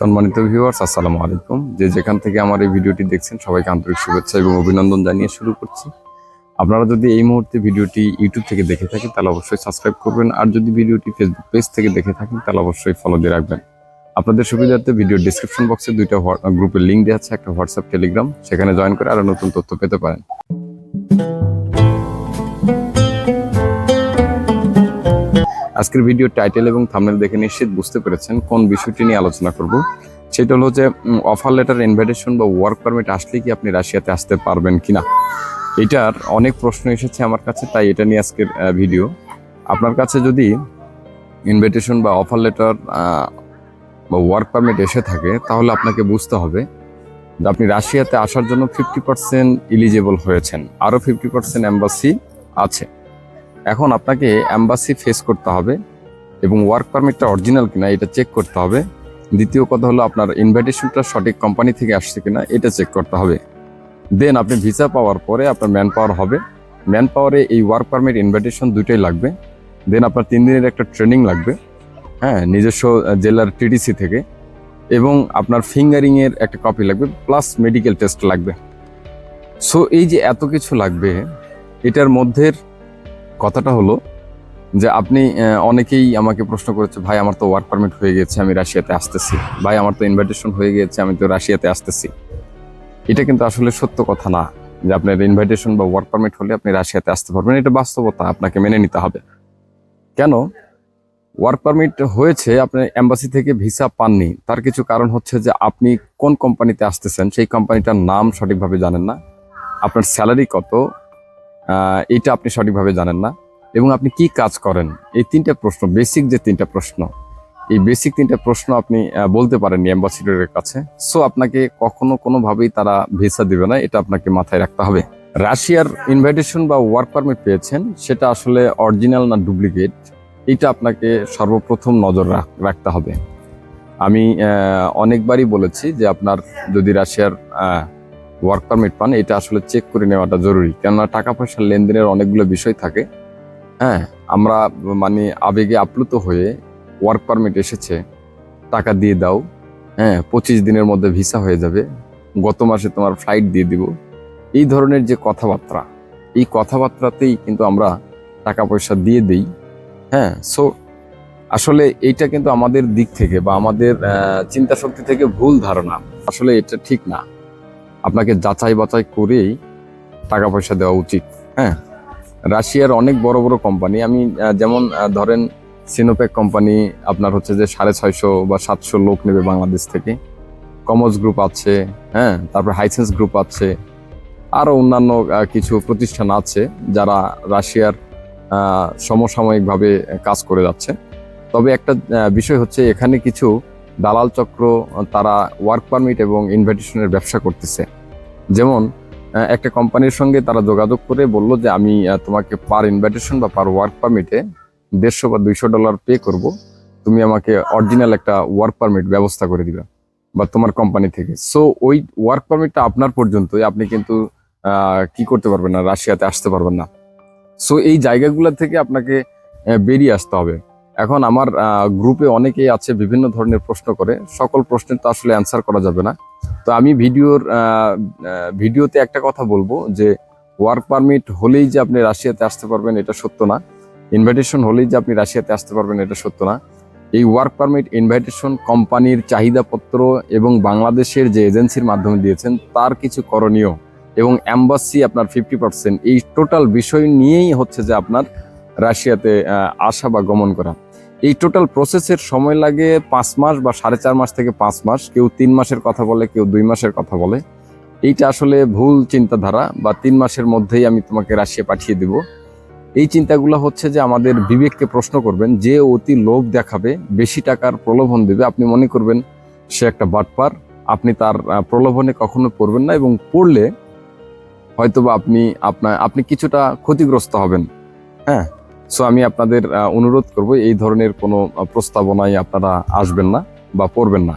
সম্মানিত ভিউয়ার্স আসসালামু আলাইকুম। যে যেখান থেকে আমার এই ভিডিওটি দেখছেন, সবাইকে আন্তরিক শুভেচ্ছা এবং অভিনন্দন জানিয়ে শুরু করছি। আপনারা যদি এই মুহূর্তে ভিডিওটি ইউটিউব থেকে দেখে থাকেন, তাহলে অবশ্যই সাবস্ক্রাইব করবেন। আর যদি ভিডিওটি ফেসবুক পেজ থেকে দেখে থাকেন, তাহলে অবশ্যই ফলো দিয়ে রাখবেন। আপনাদের সুবিধার্থে ভিডিও ডিসক্রিপশন বক্সে দুইটা গ্রুপের লিঙ্ক দেওয়া আছে, একটা হোয়াটসঅ্যাপ টেলিগ্রাম সেখানে জয়েন করে আরও নতুন তথ্য পেতে পারেন। আজকের ভিডিও টাইটেল এবং থামনেল দেখে নিশ্চিত বুঝতে পেরেছেন কোন বিষয়টি নিয়ে আলোচনা করব। সেটা হলো যে অফার লেটার ইনভাইটেশন বা ওয়ার্ক পারমিট আসলে কি আপনি রাশিয়াতে আসতে পারবেন কিনা? এটার অনেক প্রশ্ন এসেছে আমার কাছে, তাই এটা নিয়ে আজকের ভিডিও আপনার কাছে যদি ইনভাইটেশন বা অফার লেটার বা ওয়ার্ক পারমিট এসে থাকে, তাহলে আপনাকে বুঝতে হবে যে আপনি রাশিয়াতে আসার জন্য ফিফটি পার্সেন্ট ইলিজেবল হয়েছেন। আরও ফিফটি পার্সেন্ট অ্যাম্বাসি আছে। এখন আপনাকে অ্যাম্বাসি ফেস করতে হবে এবং ওয়ার্ক পারমিটটা অরিজিনাল কিনা এটা চেক করতে হবে। দ্বিতীয় কথা হলো আপনার ইনভাইটেশনটা সঠিক কোম্পানি থেকে আসছে কিনা এটা চেক করতে হবে। দেন আপনি ভিসা পাওয়ার পরে আপনার ম্যান পাওয়ার হবে। ম্যান পাওয়ারে এই ওয়ার্ক পারমিট ইনভাইটেশন দুটোই লাগবে। দেন আপনার তিন দিনের একটা ট্রেনিং লাগবে হ্যাঁ নিজস্ব জেলার টিডিসি থেকে। এবং আপনার ফিঙ্গারিংয়ের একটা কপি লাগবে প্লাস মেডিকেল টেস্ট লাগবে। সো এই যে এত কিছু লাগবে, এটার মধ্যের কথাটা হলো যে আপনি অনেকেই আমাকে প্রশ্ন করেছে, ভাই, আমার তো ওয়ার্ক পারমিট হয়ে গেছে, আমি রাশিয়াতে আসতেছি। ভাই, আমার তো ইনভাইটেশন হয়ে গেছে, আমি তো রাশিয়াতে আসতেছি। এটা কিন্তু আসলে সত্য কথা না যে আপনার ইনভাইটেশন বা ওয়ার্ক পারমিট হলে আপনি রাশিয়াতে আসতে পারবেন। এটা বাস্তবতা, আপনাকে মেনে নিতে হবে। কেন? ওয়ার্ক পারমিট হয়েছে, আপনি এম্বাসি থেকে ভিসা পাননি। তার কিছু কারণ হচ্ছে যে আপনি কোন কোম্পানিতে আসতেছেন, সেই কোম্পানিটার নাম সঠিকভাবে জানেন না। আপনার স্যালারি কত? এটা আপনি সঠিকভাবে জানেন না। এবং আপনি কি কাজ করেন? এই তিনটা প্রশ্ন বেসিক যে তিনটা প্রশ্ন, এই বেসিক তিনটা প্রশ্ন আপনি বলতে পারেননি অ্যাম্বাসিডরের কাছে। সো আপনাকে কখনো কোনোভাবেই তারা ভিসা দিবে না, এটা আপনাকে মাথায় রাখতে হবে। রাশিয়ার ইনভাইটেশন বা ওয়ার্ক পারমিট পেয়েছেন, সেটা আসলে অরিজিনাল না ডুপ্লিকেট এটা আপনাকে সর্বপ্রথম নজর রাখতে হবে। আমি অনেকবারই বলেছি যে আপনার যদি রাশিয়ার ওয়ার্ক পারমিট পান এটা আসলে চেক করে নেওয়াটা জরুরি। কেননা টাকা পয়সার লেনদেনের অনেকগুলো বিষয় থাকে। হ্যাঁ আমরা মানে আবেগে আপ্লুত হয়ে ওয়ার্ক পারমিট এসেছে টাকা দিয়ে দাও হ্যাঁ পঁচিশ দিনের মধ্যে ভিসা হয়ে যাবে গত মাসে তোমার ফ্লাইট দিয়ে দিব। এই ধরনের যে কথাবার্তা এই কথাবার্তাতেই কিন্তু আমরা টাকা পয়সা দিয়ে দেই। হ্যাঁ সো আসলে এইটা কিন্তু আমাদের দিক থেকে বা আমাদের আহ, চিন্তা শক্তি থেকে ভুল ধারণা। আসলে এটা ঠিক না। আপনাকে যাচাই বাছাই করেই টাকা পয়সা দেওয়া উচিত হ্যাঁ? রাশিয়ার অনেক বড় বড় কোম্পানি আমি যেমন ধরেন সিনোপেক কোম্পানি আপনার হচ্ছে যে সাড়ে ছয়শো বা সাতশো লোক নেবে বাংলাদেশ থেকে। কমজ গ্রুপ আছে হ্যাঁ? তারপর হাইসেন্স গ্রুপ আছে। আরও অন্যান্য কিছু প্রতিষ্ঠান আছে যারা রাশিয়ার সমসাময়িকভাবে কাজ করে যাচ্ছে। তবে একটা বিষয় হচ্ছে এখানে কিছু দালাল চক্র তারা ওয়ার্ক পারমিট এবং ইনভাইটেশনের ব্যবসা করতেছে। যেমন একটা কোম্পানির সঙ্গে তারা যোগাযোগ করে বলল যে, আমি তোমাকে পার ইনভাইটেশন বা পার ওয়ার্ক পারমিটে দেড়শো বা দুইশো ডলার পে করব। তুমি আমাকে অরিজিনাল একটা ওয়ার্ক পারমিট ব্যবস্থা করে দিবে, বা তোমার কোম্পানি থেকে। সো ওই ওয়ার্ক পারমিটটা আপনার পর্যন্তই। আপনি কিন্তু কি করতে পারবেন না, রাশিয়াতে আসতে পারবেন না। সো এই জায়গাগুলো থেকে আপনাকে বেরিয়ে আসতে হবে। এখন আমার গ্রুপে অনেকেই আছে, বিভিন্ন ধরনের প্রশ্ন করে। সকল প্রশ্নের তো আসলে অ্যান্সার করা যাবে না। তো আমি ভিডিওর ভিডিওতে একটা কথা বলব যে ওয়ার্ক পারমিট হলেই যে আপনি রাশিয়াতে আসতে পারবেন, এটা সত্য না। ইনভাইটেশন হলেই যে আপনি রাশিয়াতে আসতে পারবেন, এটা সত্য না। এই ওয়ার্ক পারমিট ইনভাইটেশন কোম্পানির চাহিদাপত্র এবং বাংলাদেশের যে এজেন্সির মাধ্যমে দিয়েছেন, তার কিছু করণীয় এবং অ্যাম্বাসি আপনার ফিফটি পার্সেন্ট এই টোটাল বিষয় নিয়েই হচ্ছে যে আপনার রাশিয়াতে আসা বা গমন করা। এই টোটাল প্রসেসের সময় লাগে পাঁচ মাস বা সাড়ে চার মাস থেকে পাঁচ মাস। কেউ তিন মাসের কথা বলে, কেউ দুই মাসের কথা বলে। এইটা আসলে ভুল চিন্তাধারা বা তিন মাসের মধ্যেই আমি তোমাকে রাশিয়া পাঠিয়ে দেব। এই চিন্তাগুলো হচ্ছে যে আমাদের বিবেককে প্রশ্ন করবেন, যে অতি লোভ দেখাবে, বেশি টাকার প্রলোভন দেবে। আপনি মনে করবেন সে একটা বাটপার, আপনি তার প্রলোভনে কখনো পড়বেন না এবং পড়লে হয়তোবা আপনি আপনার, আপনি কিছুটা ক্ষতিগ্রস্ত হবেন। হ্যাঁ? সো আমি আপনাদের অনুরোধ করব, এই ধরনের কোনো প্রস্তাবনায় আপনারা আসবেন না বা পড়বেন না।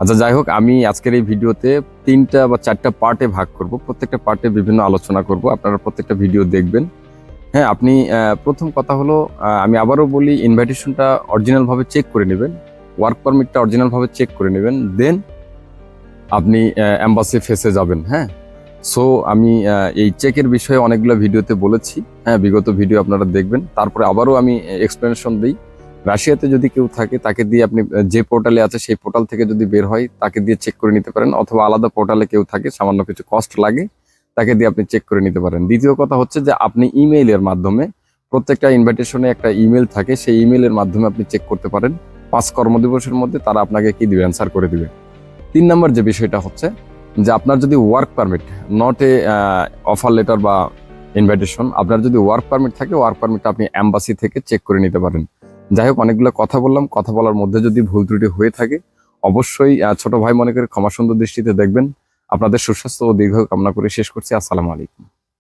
আচ্ছা যাই হোক, আমি আজকের এই ভিডিওতে তিনটা বা চারটা পার্টে ভাগ করব। প্রত্যেকটা পার্টে বিভিন্ন আলোচনা করব। আপনারা প্রত্যেকটা ভিডিও দেখবেন। হ্যাঁ আপনি প্রথম কথা হলো আমি আবারও বলি ইনভাইটেশনটা অরিজিনালভাবে চেক করে নেবেন। ওয়ার্ক পারমিটটা অরিজিনালভাবে চেক করে নেবেন। দেন আপনি অ্যাম্বাসি ফেসে যাবেন। হ্যাঁ? সো আমি এই চেকের বিষয়ে অনেকগুলো ভিডিওতে বলেছি। হ্যাঁ বিগত ভিডিও আপনারা দেখবেন। তারপরে আবারও আমি এক্সপ্লেনেশন দিই। রাশিয়াতে যদি কেউ থাকে, তাকে দিয়ে আপনি যে পোর্টালে আছে সেই পোর্টাল থেকে যদি বের হয়, তাকে দিয়ে চেক করে নিতে পারেন। অথবা আলাদা পোর্টালে কেউ থাকে, সামান্য কিছু কস্ট লাগে, তাকে দিয়ে আপনি চেক করে নিতে পারেন। দ্বিতীয় কথা হচ্ছে যে, আপনি ইমেইলের মাধ্যমে প্রত্যেকটা ইনভাইটেশনে একটা ইমেল থাকে, সেই ইমেলের মাধ্যমে আপনি চেক করতে পারেন। পাঁচ কর্মদিবসের মধ্যে তারা আপনাকে কি দিবে? অ্যান্সার করে দিবে। তিন নম্বর যে বিষয়টা হচ্ছে যে, আপনার যদি work permit not a offer letter বা ইনভাইটেশন আপনার যদি ওয়ার্ক পারমিট থাকে ওয়ার্ক পারমিটটা আপনি অ্যাম্বাসি থেকে চেক করে নিতে পারেন। যাই হোক, অনেকগুলো কথা বললাম, কথা বলার মধ্যে যদি ভুল ত্রুটি হয়ে থাকে, অবশ্যই ছোট ভাই মনে করে ক্ষমা সুন্দর দৃষ্টিতে দেখবেন। আপনাদের সুস্বাস্থ্য ও দীর্ঘ কামনা করে শেষ করছি। আসসালামু আলাইকুম।